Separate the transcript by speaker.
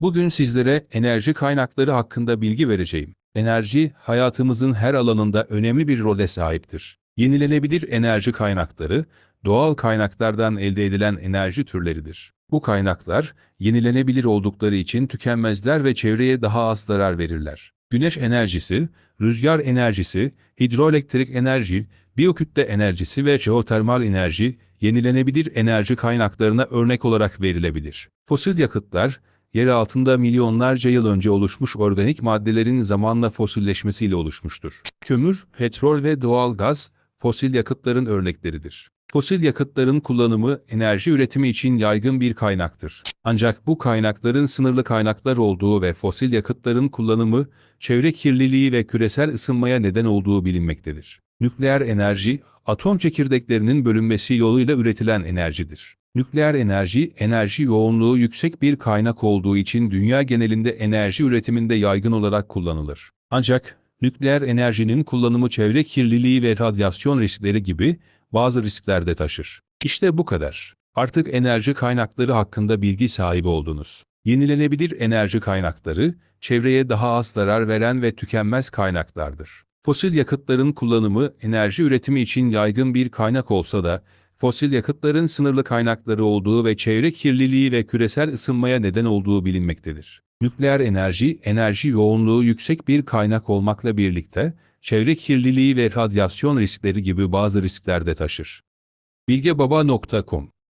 Speaker 1: Bugün sizlere enerji kaynakları hakkında bilgi vereceğim. Enerji, hayatımızın her alanında önemli bir role sahiptir. Yenilenebilir enerji kaynakları, doğal kaynaklardan elde edilen enerji türleridir. Bu kaynaklar, yenilenebilir oldukları için tükenmezler ve çevreye daha az zarar verirler. Güneş enerjisi, rüzgar enerjisi, hidroelektrik enerji, biyokütle enerjisi ve jeotermal enerji, yenilenebilir enerji kaynaklarına örnek olarak verilebilir. Fosil yakıtlar, yer altında milyonlarca yıl önce oluşmuş organik maddelerin zamanla fosilleşmesiyle oluşmuştur. Kömür, petrol ve doğal gaz, fosil yakıtların örnekleridir. Fosil yakıtların kullanımı enerji üretimi için yaygın bir kaynaktır. Ancak bu kaynakların sınırlı kaynaklar olduğu ve fosil yakıtların kullanımı, çevre kirliliği ve küresel ısınmaya neden olduğu bilinmektedir. Nükleer enerji, atom çekirdeklerinin bölünmesi yoluyla üretilen enerjidir. Nükleer enerji, enerji yoğunluğu yüksek bir kaynak olduğu için dünya genelinde enerji üretiminde yaygın olarak kullanılır. Ancak, nükleer enerjinin kullanımı çevre kirliliği ve radyasyon riskleri gibi bazı riskler de taşır. İşte bu kadar. Artık enerji kaynakları hakkında bilgi sahibi oldunuz. Yenilenebilir enerji kaynakları, çevreye daha az zarar veren ve tükenmez kaynaklardır. Fosil yakıtların kullanımı enerji üretimi için yaygın bir kaynak olsa da, fosil yakıtların sınırlı kaynakları olduğu ve çevre kirliliği ve küresel ısınmaya neden olduğu bilinmektedir. Nükleer enerji, enerji yoğunluğu yüksek bir kaynak olmakla birlikte, çevre kirliliği ve radyasyon riskleri gibi bazı riskler de taşır. bilgebaba.com